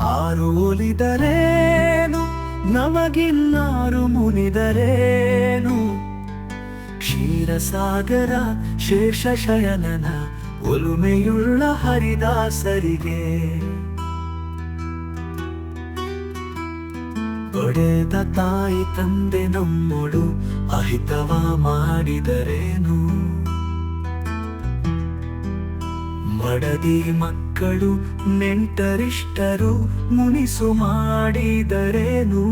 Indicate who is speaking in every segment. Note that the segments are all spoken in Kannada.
Speaker 1: ಆರು ಒಲಿದರೇನು ನಮಗಿನ್ನಾರು ಮುನಿದರೇನು? ಕ್ಷೀರಸಾಗರ ಶೇಷ ಶಯನನ ಒಲುಮೆಯುಳ್ಳ ಹರಿದಾಸರಿಗೆ. ಒಡೆದ ತಾಯಿ ತಂದೆ ನಮ್ಮೊಡು ಅಹಿತವ ಮಾಡಿದರೇನು? ಮಡದಿ ಮಕ್ಕಳು ನೆಂಟರಿಷ್ಟರು ಮುನಿಸು ಮಾಡಿದರೇನು?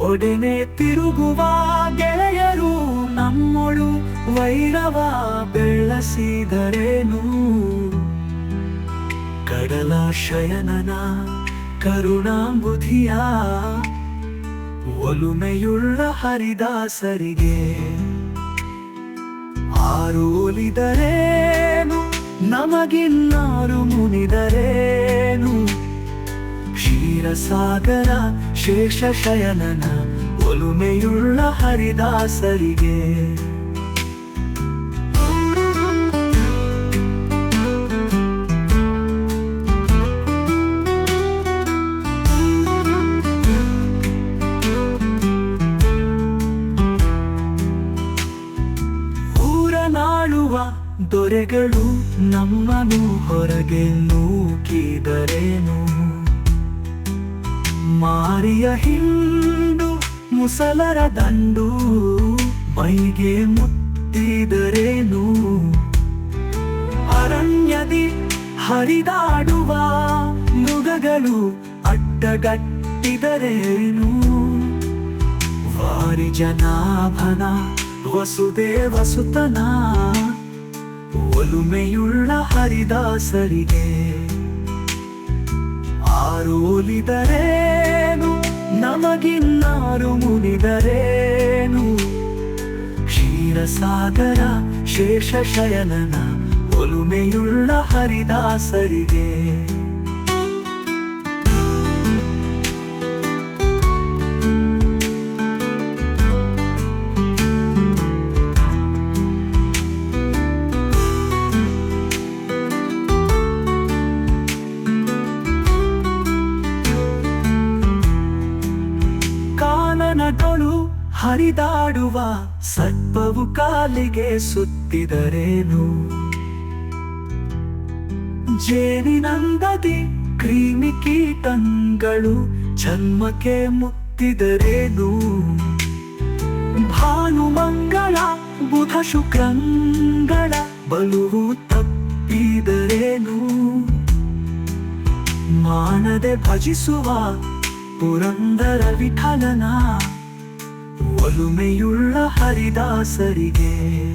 Speaker 1: ಒಡನೆ ತಿರುಗುವ ಗೆಳೆಯರು ನಮ್ಮಳು ವೈರವ ಬೆಳಸಿದರೇನು ಕಡಲ ಶಯನನ ಕರುಣಾಂಬುಧಿಯ ಒಲುಮೆಯುಳ್ಳ ಹರಿದಾಸರಿಗೆ ಆರು ನಮಗಿಲ್ಲಾರು ಮುನಿದರೇನು? ಕ್ಷೀರಸಾಗರ ಶೇಷ ಶಯನನ ಒಲುಮೆಯುಳ್ಳ ಹರಿದಾಸರಿಗೆ ದೊರೆಗಳು ನಮ್ಮನು ಹೊರಗೆ ನೂಕಿದರೇನು? ಮಾರಿಯ ಹಿಂಡು ಮುಸಲರ ದಂಡು ಮೈಗೆ ಮುತ್ತಿದರೇನು? ಅರಣ್ಯದಿ ಹರಿದಾಡುವ ಮೃಗಗಳು ಅಡ್ಡಗಟ್ಟಿದರೇನು? ವಾರಿ ಜನಾಭನ ವಸುದೇವ ಸುತನ ಒಲುಮೆಯುಳ್ಳ ಹರಿದಾಸರಿಗೆ ಆರೋಲಿದರೇನು? ನಮಗಿನ್ನಾರು ಮುನಿದರೇನು? ಕ್ಷೀರಸಾಗರ ಶೇಷ ಶಯನನ ಒಲುಮೆಯುಳ್ಳ ಹರಿದಾಸರಿಗೆ ಕಾನನಗಳು ಹರಿದಾಡುವ ಸರ್ಪವು ಕಾಲಿಗೆ ಸುತ್ತಿದರೇನು? ಜೇನಿನಂದದಿ ಕ್ರಿಮಿ ಕೀಟಂಗಳು ಜನ್ಮಕ್ಕೆ ಮುತ್ತಿದರೇನು? ಭಾನುಮಂಗಳ ಬುಧ ಶುಕ್ರಂಗಳ ಬಲುವು ತಪ್ಪಿದರೇನು? ಮಾನದೆ ಭಜಿಸುವ ಪುರಂದರ ವಿಠಲನ ಒಲುಮೆಯುಳ್ಳ ಹರಿದಾಸರಿಗೆ.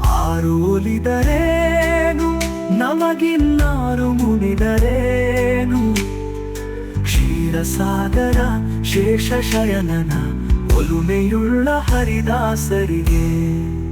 Speaker 1: ಆರು ಒಲಿದರೇನು ನಮಗಿನ್ನಾರು ಮುನಿದರೇನು? ಕ್ಷೀರಸಾಗರ ಶೇಷ ಶಯನನ ಒಲುಮೆಯುಳ್ಳ ಹರಿದಾಸರಿಗೆ.